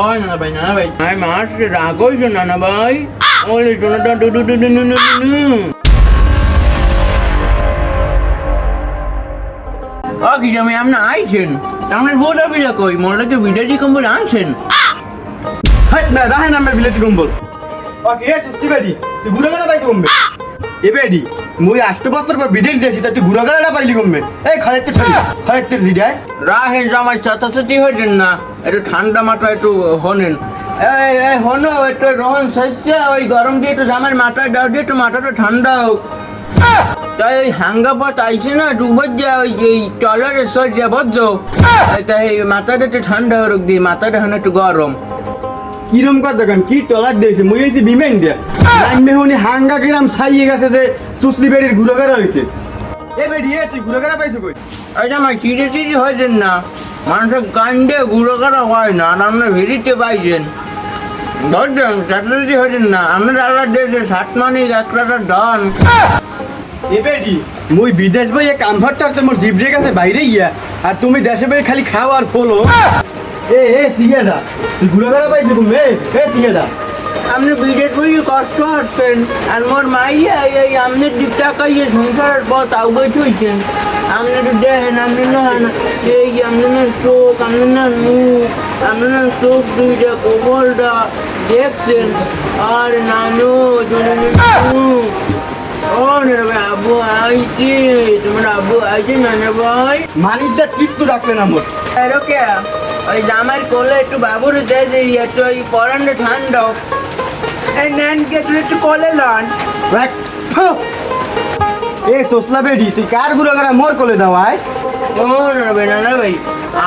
ও না ভাই না ভাই। ভাই, মাছ রাগ হইছো না না ভাই ওলে সোনাটা ডু ডু ডু ডু ডু ডু ও কি জামাই আপনি আইছেন? আপনার বউটা বিলা কই? মোটাকে বিদেশি কম্বল আনছেন। হাই না বিলেতি কম্বল। ওকে এ সুস্তি বেডি? তুই ঘুরে গেলা পাইছি কমবে? এ বেডি মুই আষ্ট বছর পর বিদেশ তা তুই ঘুরে গেলা পাইলি কমবে এই খয়েতে ছড়ি খয়েতে জিডাই রাহে জামাই চাতাচাতি হইতেন না? একটু ঠান্ডা মাথা একটু হনেন। এই এই, হনো, একটু রহন শস্য, ওই গরম দিয়ে একটু জামার মাথা দাও, দিয়ে একটু মাথাটা ঠান্ডা হোক। তাই ওই হাঙ্গাপাত আইছে না ডুবর যা ওই যে টলারের সরিয়া বজ্র তাই মাথাটা একটু ঠান্ডা হোক, দিয়ে মাথাটা এখন একটু গরম। কিরম কর দেখান কি টলার দিয়েছে? মুই হইছি বিমেন দিয়া। লাইন হনি হাঙ্গা কিরাম ছাইয়ে গেছে যে সুসলি বেডির ঘুরে গেলা হয়েছে এ বেডি এ তুই ঘুরে গেলা পাইছো কই? এই জামাই চিড়ে চিড়ি হয়েছেন না মানুষের কান্দে গুঁড়ো করা হয় না আর আপনার ভিড়িতে পাইছেন। ধরছেন হয়েছেন না আপনার আল্লাহ দেশে সাত মানিক একটা ডন এ বেডি মুই বিদেশ বইয়ে কামভার টারতে মোর জিবরে গেছে বাইরে গিয়া আর তুমি দেশে বই খালি খাও আর ফলো। এ এ সিগেদা তুই ঘুরে গেলা পাইছো কমবে এ সিগেদা আপনি বিদেশ বই কষ্ট হচ্ছেন। আর মোর মাইয়া এই টাকাইয়ে সংসারের পথ আউগাই হয়েছেন আপনি তো দেখেন আপনি না এই আপনার চোখ আপনার মুখ আপনার চোখ দুইটা কোমলটা দেখছেন। আর নানু আবু আইছি তোমার আবু আইছে নানা ভাই মানিকদা কিছু রাখবে না মোর এরকে ওই জামার কোলে একটু বাবুর দে দিই একটু ওই পরানটা ঠান্ডা এই নেনকে একটু একটু কোলে লন। রাখ এ সোসলা বেডি তুই কার ঘুরে গেলা মোর কোলে দাও আয়। ও না ভাই না ভাই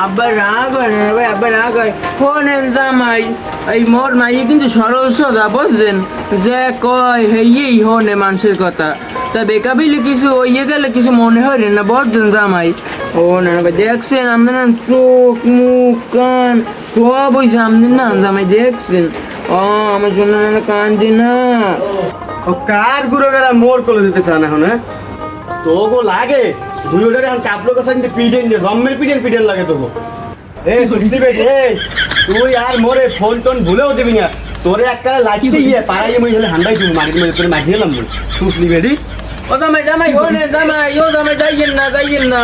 আব্বা রাগ হয় না ভাই আব্বা রাগ হয়। ফোন জামাই এই মোর কিন্তু সরল সোজা বুঝছেন? যে কয় হেই হনে মানুষের কথা। তা বেকাবিলে কিছু ওইয়ে গেলে কিছু মনে হয় না? বুঝছেন জামাই। ও না না ভাই দেখছেন? আপনার চোখ, মুখ, কান সব ওই সামনে না জামাই দেখছেন? ও, আমার শোনা না কান্দি না। ও, কার ঘুরে গেলা মোর কোলে দিতে চান এখন হ্যাঁ? তো গো লাগে। দুই ওটারে এখন কাপলো কথা কিন্তু পিটেন দিয়ে গম্মের পিটেন পিটেন লাগে তোকে এ সুস্তি বেডি এ তুই আর মোরে ফোন টোন ভুলেও দিবি না। তোরে একটা লাইটে গিয়ে পাড়াইয়ে মুই হলে হান্ডাই তুমি মারির মধ্যে তোরে মাঝিয়ে মুই সুসলি বেডি। ও জামাই জামাই ও জামাই ও জামাই যাইয়েন না যাইয়েন না।